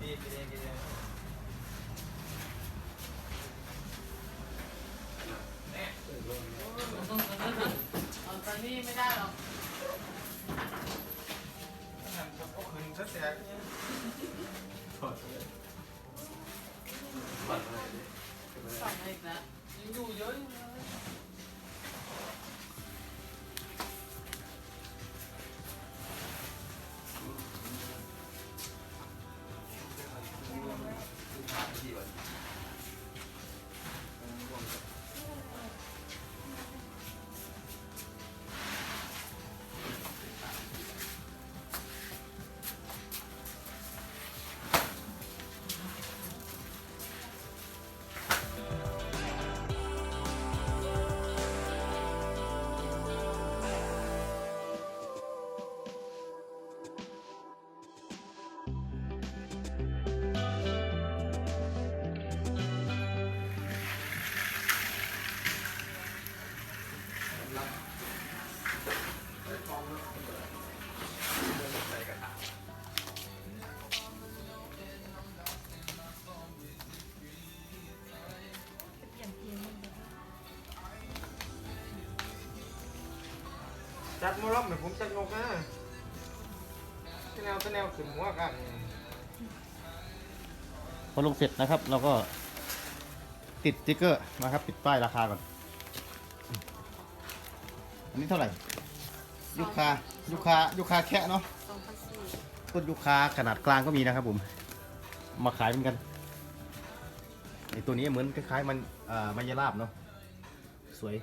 ดีดีดี จัดมอลล์เหมือนผมจัดงกนะที่แนวที่แนวขึ้นหัวกันพอลงเสร็จนะครับ เราก็ติดสติ๊กเกอร์นะครับปิดป้ายราคาก่อน อันนี้เท่าไหร่ยูคายูคายูคาแค่เนาะสองพันสี่ต้นยูคาขนาดกลางก็มีนะครับผม มาขายเหมือนกันไอตัวนี้เหมือนคล้ายๆมันอ่ามันยาลาบเนาะสวย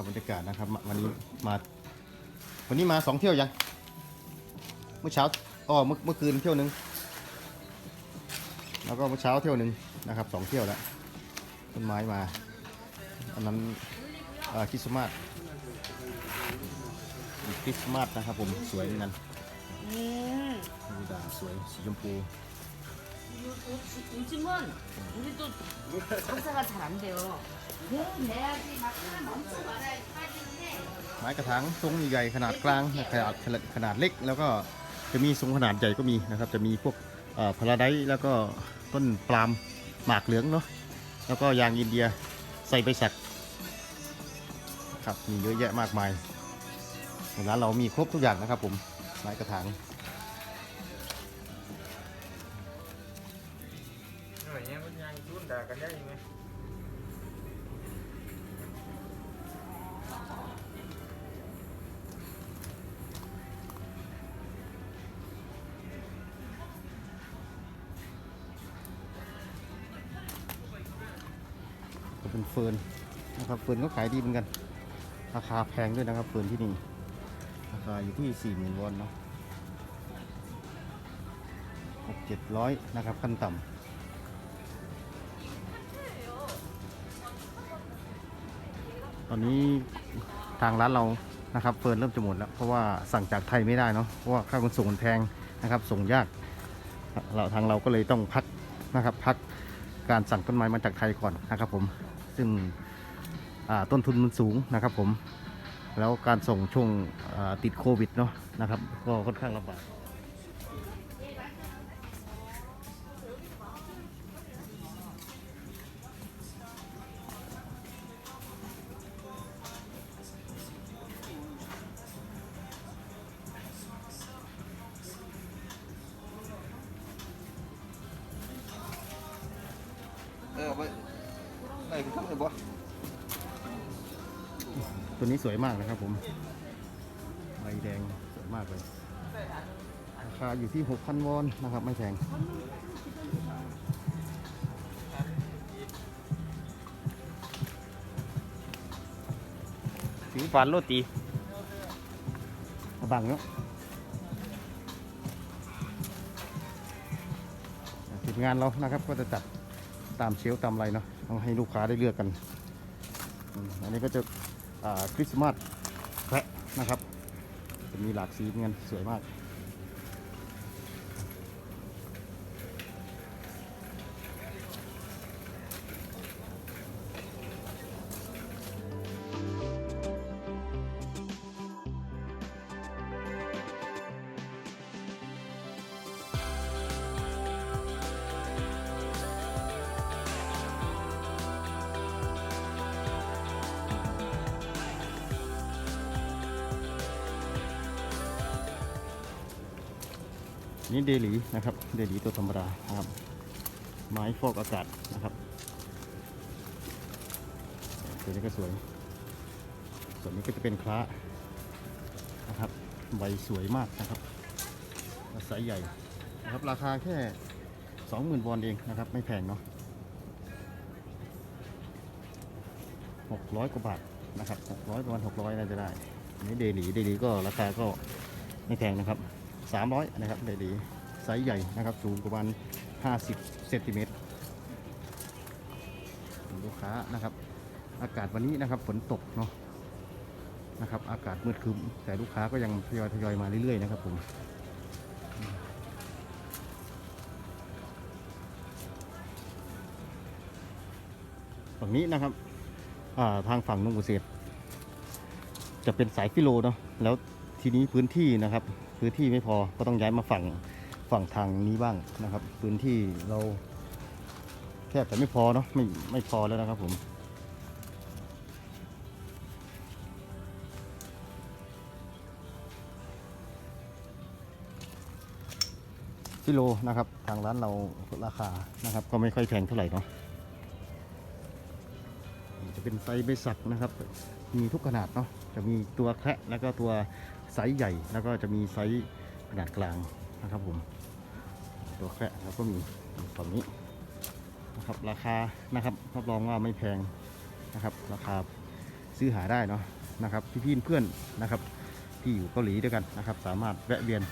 ภาพบรรยากาศนะครับมาวันนี้มาวันนี้มาสองเที่ยวยังเมื่อเช้าอ๋อเมื่อเมื่อคืนเที่ยวหนึงแล้วก็เมื่อเช้าเที่ยวหนึ่งนะครับสองเที่ยวแล้วต้นไม้มาอันนั้นเอ่อคริสต์มาสมีคริสต์มาสนะครับผมสวยเหมือนกัน음ดูด่างสวยสีชมพู 요즘은 우리도 장사가 잘 안 돼요. 네, 내야지 막 사람 엄청 많아야 빠지는데 ไม้กระถางทรงใหญ่ๆขนาดกลางขนาดขนาดเล็ก แล้วก็จะมีทรงขนาดใหญ่ก็มีนะครับ จะมีพวกพาราไดแล้วก็ต้นปาล์มหมากเหลืองเนาะแล้วก็ยางอินเดียใส่ใบสักครับมีเยอะแยะมากมายร้านเรามีครบทุกอย่างนะครับผมไม้กระถาง ด่ากันได้ยังไงก็เป็นเฟิร์นนะครับเฟิร์นก็ขายดีเหมือนกัน ราคาแพงด้วยนะครับเฟิร์นที่นี่ราคาอยู่ที่4ี่หมื่นวอนเนาะหกเจ็ดร้อยนะครับขั้นต่ำ ตอนนี้ทางร้านเรานะครับเฟิร์นเริ่มจะหมดแล้ว เพราะว่าสั่งจากไทยไม่ได้เนาะเพราะว่าค่าขนส่งมันแพงนะครับ ส่งยากเราทางเราก็เลยต้องพักนะครับ พักการสั่งต้นไม้มาจากไทยก่อนนะครับ ผมซึ่งต้นทุนมันสูงนะครับ ผมแล้วการส่งช่วงติดโควิดเนาะนะครับ ก็ค่อนข้างลำบาก ตัวนี้สวยมากนะครับผมใบแดงสวยมากเลยราคาอยู่ที่ 6,000 วอนนะครับ ไม่แพงสีฟันโรตีบังเนาะทีมงานเรานะครับ ก็จะจัดตามเชลฟ์ตามอะไรเนาะต้องให้ลูกค้าได้เลือกกันอืมอันนี้ก็จะอ่า คริสต์มาสแพะนะครับ จะมีหลากสีเงินสวยมาก นี่เดลีนะครับ เดลีตัวธรรมดานะครับ ไม้ฟอกอากาศนะครับตัวนี้ก็สวย ส่วนนี้ก็จะเป็นคล้านะครับ ใบสวยมากนะครับและไซส์ใหญ่นะครับ ราคาแค่ 20,000วอนเองนะครับ ไม่แพงเนาะ600 กว่าบาทนะครับ600ประมาณ600น่าจะได้นนี้เดลีเดลีก็ราคาก็ไม่แพงนะครับ 300 นะครับเดลีไซส์ใหญ่นะครับ สูงประมาณ 50 เซนติเมตรลูกค้านะครับ อากาศวันนี้นะครับฝนตกเนาะนะครับ อากาศมืดครึ้มแต่ลูกค้าก็ยังทยอยทยอยมาเรื่อยๆนะครับผมฝั่งนี้นะครับาทางฝั่งนุ่งเกษตรจะเป็นสายฟิโลเนาะแล้วทีนี้พื้นที่นะครับ พื้นที่ไม่พอก็ต้องย้ายมาฝั่งฝั่งทางนี้บ้างนะครับ พื้นที่เราแทบจะไม่พอเนาะไม่ไม่พอแล้วนะครับผมกิโลนะครับทางร้านเราราคานะครับ ก็ไม่ค่อยแพงเท่าไหร่เนาะจะเป็นไซส์ใบสักนะครับ มีทุกขนาดเนาะจะมีตัวแคะแล้วก็ตัว ไซส์ใหญ่แล้วก็จะมีไซส์ขนาดกลางนะครับผมตัวแคระแล้วก็มีฝั่งนี้นะครับราคานะครับรับรองว่าไม่แพงนะครับ ราคาซื้อหาได้เนาะนะครับพี่ๆเพื่อนนะครับที่อยู่เกาหลีด้วยกันนะครับ สามารถแวะเวียน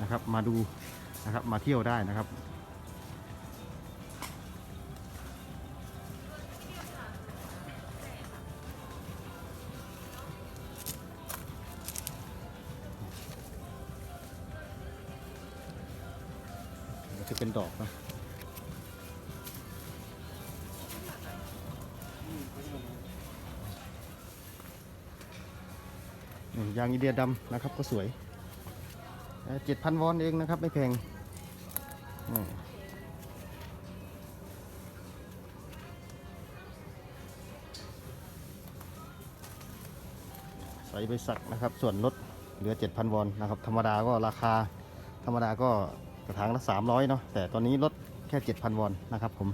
นะครับมาดูนะครับมาเที่ยวได้นะครับ เป็นดอกนะยางอินเดียดำนะครับก็สวยเจ็ดพันวอนเองนะครับ ไม่แพงใส่ไปสักนะครับ ส่วนลดเหลือ 7,000 วอนนะครับ ธรรมดาก็ราคา ธรรมดาก็ กระถางละ 300เนาะแต่ตอนนี้ลดแค่ 7,000 วอนนะครับผม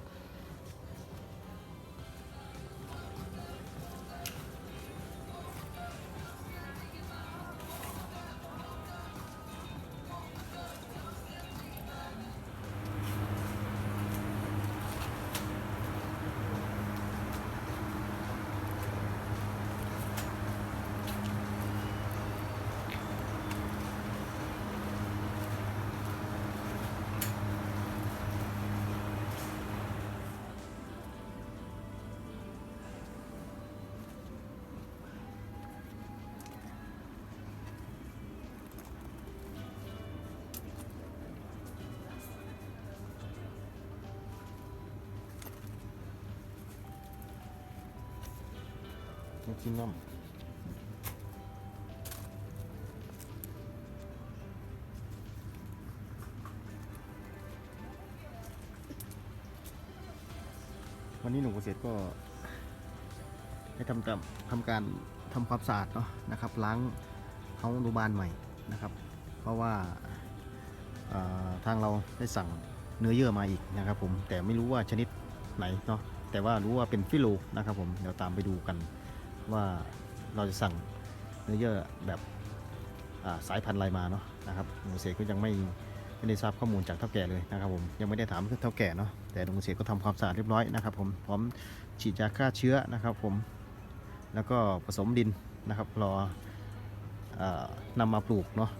แม็กซิมัมวันนี้หนุ่มเกษตรก็ได้ทำตามทำการทำความสะอาดเนาะนะครับล้างเขาอนุบาลใหม่นะครับ เพราะว่าทางเราได้สั่งเนื้อเยื่อมาอีกนะครับผมแต่ไม่รู้ว่าชนิดไหนเนาะแต่ว่ารู้ว่าเป็นฟิโลนะครับผมเดี๋ยวตามไปดูกัน ว่าเราจะสั่งเนื้อเยื่อแบบสายพันธุ์อะไรมาเนาะนะครับลุงเกก็ยังไม่ไม่ได้ทราบข้อมูลจากเท่าแก่เลยนะครับผมยังไม่ได้ถามเท่าแก่เนาะแต่ลุงเกก็ทำความสะอาดเรียบร้อยนะครับผมพร้อมฉีดยาฆ่าเชื้อนะครับผมแล้วก็ผสมดินนะครับรออนำมาปลูกเนาะ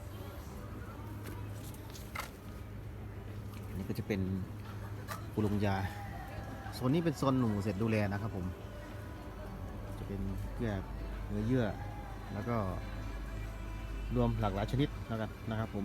อันนี่ก็จะเป็นปูลงยาโซนนี้เป็นโซนหนุ่มเกษตรดูแลนะครับผม เป็นเยื่อเนื้อเยื่อ แล้วก็รวมหลากหลายชนิดแล้วกันนะครับผม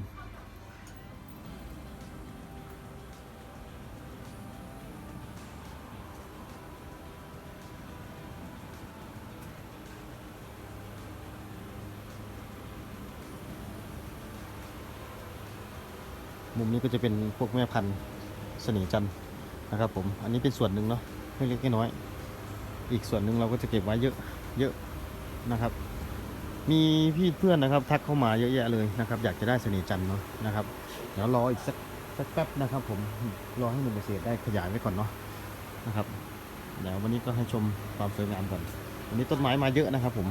มุมนี้ก็จะเป็นพวกแม่พันธุ์เสน่จันนะครับผม อันนี้เป็นส่วนหนึ่งเนาะเล็กไม่น้อย อีกส่วนหนึ่งเราก็จะเก็บไว้เยอะเยอะนะครับ มีพี่เพื่อนนะครับ ทักเข้ามาเยอะแยะเลยนะครับ อยากจะได้เสน่ห์จันเนาะนะครับ เดี๋ยวรออีกสักสักแป๊บนะครับ ผมรอให้หนุ่มเกษตรได้ขยายไว้ก่อนเนาะนะครับเดี๋ยววันนี้ก็ให้ชมความสวยงามก่อนวันนี้ต้นไม้มาเยอะนะครับ ผม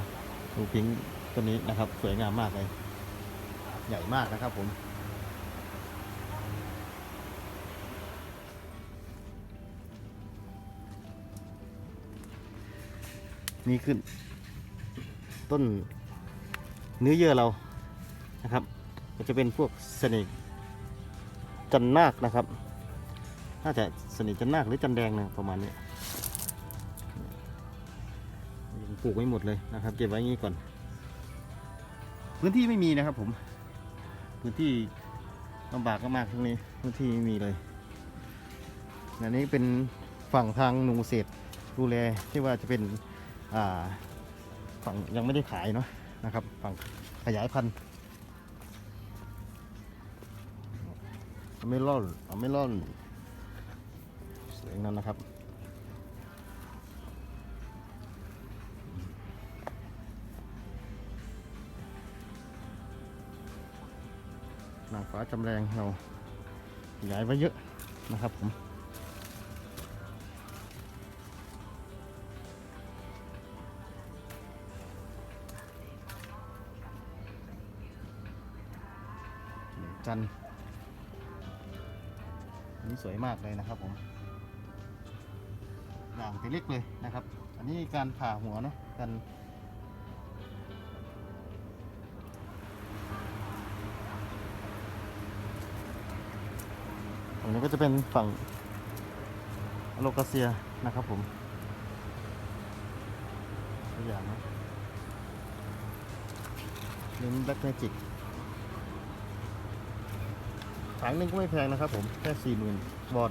ดูพิงต้นนี้นะครับ สวยงามมากเลย ใหญ่มากนะครับผม นี่ขึ้น ต้นเนื้อเยื่อเรานะครับก็จะเป็นพวกเสนิกจันนาคนะครับ น่าจะเสนิกจันนาคหรือจันแดงนะประมาณนี้ยังปลูกไม่หมดเลยนะครับ เก็บไว้งนี้ก่อน พื้นที่ไม่มีนะครับผม พื้นที่ลำบากก็มากทั้งนี้พื้นที่ไม่มีเลยอันนี้เป็นฝั่งทางหนุ่มเกษดูแลที่ว่าจะเป็น ฝั่งยังไม่ได้ขายเนาะนะครับ ฝั่งขยายพันธุ์อเมลอนอเมลอนสวยนั่นนะครับนางฟ้าจำแรงเราขยายไว้เยอะนะครับผม จันอันนี้สวยมากเลยนะครับผมอย่างเล็กเลยนะครับ อันนี้การผ่าหัวเนาะกันตรงนี้ก็จะเป็นฝั่งโลกาเซียนะครับผมตัวอย่างนะเน้นแบล็กเมจิก ถังหนึงก็ไม่แพงนะครับผมแค่สี่หมื่นบอล